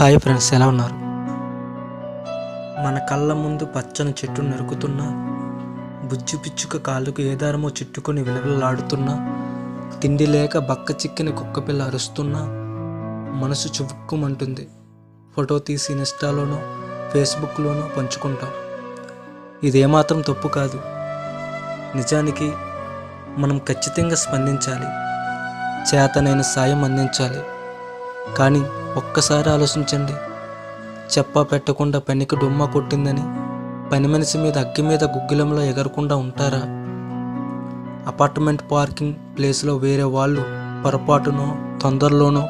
Hi friends ఎలా ఉన్నారు? మన కళ్ళ ముందు పచ్చని చెట్టు నరుకుతున్నా బుజ్జి పిచ్చుక కాళ్ళకు ఏదారమో చుట్టుకొని విలవిలలాడుతున్నా తిండి లేక బక్క చిక్కిన కుక్కపిల్ల అరుస్తున్నా మనసు చువుక్కుమంటుంది ఫోటో తీసి ఇన్స్టాలోనో ఫేస్బుక్లోనో పంచుకుంటాం. ఇదేమాత్రం తప్పు కాదు. నిజానికి మనం ఖచ్చితంగా స్పందించాలి. చేతనైన సాయం అందించాలి. కానీ ఒక్కసారి ఆలోచించండి. చెప్పా పెట్టకుండా పనికి డుమ్మ కొట్టిందని పని మనిషి మీద అగ్గి మీద గుగ్గిలంలో ఎగరకుండా ఉంటారా? అపార్ట్మెంట్ పార్కింగ్ ప్లేస్లో వేరే వాళ్ళు పొరపాటునో తొందరలోనో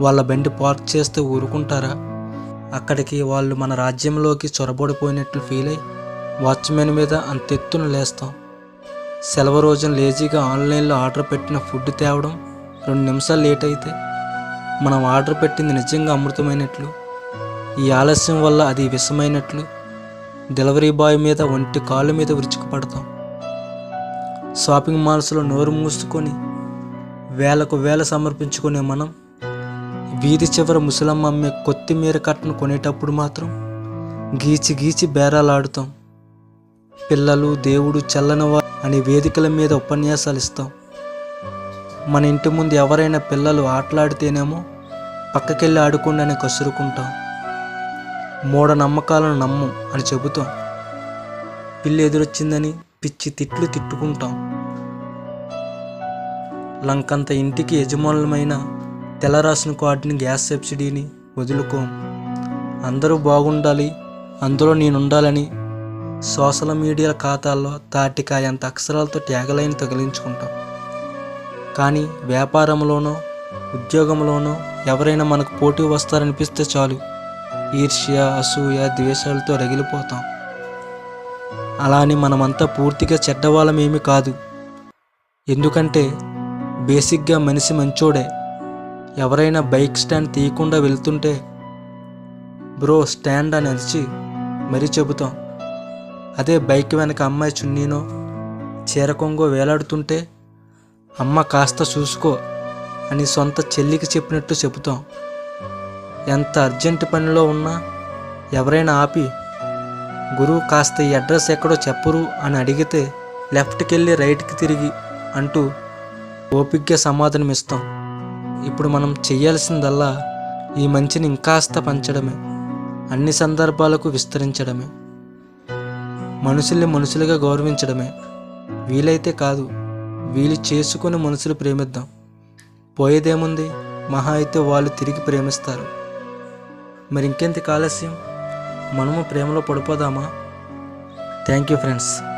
వాళ్ళ బండి పార్క్ చేస్తే ఊరుకుంటారా? అక్కడికి వాళ్ళు మన రాజ్యంలోకి చొరబడిపోయినట్లు ఫీల్ అయి వాచ్మెన్ మీద అంతెత్తున లేస్తాం. సెలవు రోజున లేజీగా ఆన్లైన్లో ఆర్డర్ పెట్టిన ఫుడ్ తేవడం రెండు నిమిషాలు లేట్ అయితే మనం ఆర్డర్ పెట్టింది నిజంగా అమృతమైనట్లు. ఈ ఆలస్యం వల్ల అది విషమైనట్లు. డెలివరీ బాయ్ మీద ఒంటి కాళ్ళ మీద విరుచుకుపడతాం. షాపింగ్ మాల్స్లో నోరు మూసుకొని వేలకు వేల సమర్పించుకునే మనం వీధి చివర ముసలమ్మ అమ్మే కొత్తిమీర కట్టను కొనేటప్పుడు మాత్రం గీచి గీచి బేరాలాడుతాం. పిల్లలు దేవుడు చల్లనవా అనే వేదికల మీద ఉపన్యాసాలు ఇస్తాం. మన ఇంటి ముందు ఎవరైనా పిల్లలు ఆటలాడితేనేమో పక్కకెళ్ళి ఆడుకుండానే కసురుకుంటాం. కసురుకుంటాం మూఢనమ్మకాలను నమ్మం అని చెబుతాం. పిల్లి ఎదురొచ్చిందని పిచ్చి తిట్లు తిట్టుకుంటాం. లంకంత ఇంటికి యజమానులమైన తెల్లరాసిన కార్డుని గ్యాస్ సబ్సిడీని వదులుకోం. అందరూ బాగుండాలి అందులో నేనుండాలని సోషల్ మీడియా ఖాతాల్లో తాటికాయంత అక్షరాలతో ట్యాగలైన్ తగిలించుకుంటాం. కానీ వ్యాపారంలోనో ఉద్యోగంలోనో ఎవరైనా మనకు పోటీ వస్తారనిపిస్తే చాలు. ఈర్ష్య అసూయ ద్వేషాలతో రగిలిపోతాం. అలా అని మనమంతా పూర్తిగా చెడ్డవాళ్ళమేమీ కాదు. ఎందుకంటే బేసిక్గా మనిషి మంచోడే. ఎవరైనా బైక్ స్టాండ్ తీయకుండా వెళ్తుంటే బ్రో స్టాండ్ అని అరిచి మరీ చెబుతాం. అదే బైక్ వెనక అమ్మాయి చున్నీనో చీరకొంగో వేలాడుతుంటే అమ్మ కాస్త చూసుకో అని సొంత చెల్లికి చెప్పినట్టు చెబుతాం. ఎంత అర్జెంట్ పనిలో ఉన్నా ఎవరైనా ఆపి గురువు కాస్త ఈ అడ్రస్ ఎక్కడో చెప్పరు అని అడిగితే లెఫ్ట్కి వెళ్ళి రైట్కి తిరిగి అంటూ ఓపిగ్గా సమాధానం ఇస్తాం ఇప్పుడు మనం చేయాల్సిందల్లా ఈ మంచిని ఇంకాస్త పంచడమే అన్ని సందర్భాలకు విస్తరించడమే మనుషుల్ని మనుషులుగా గౌరవించడమే. వీలైతే కాదు. వీలు చేసుకుని మనుషులు ప్రేమిద్దాం. పోయేదేముంది? మహా అయితే వాళ్ళు తిరిగి ప్రేమిస్తారు. మరి ఇంకెంత ఆలస్యం మనము ప్రేమలో పడిపోదామా? Thank you friends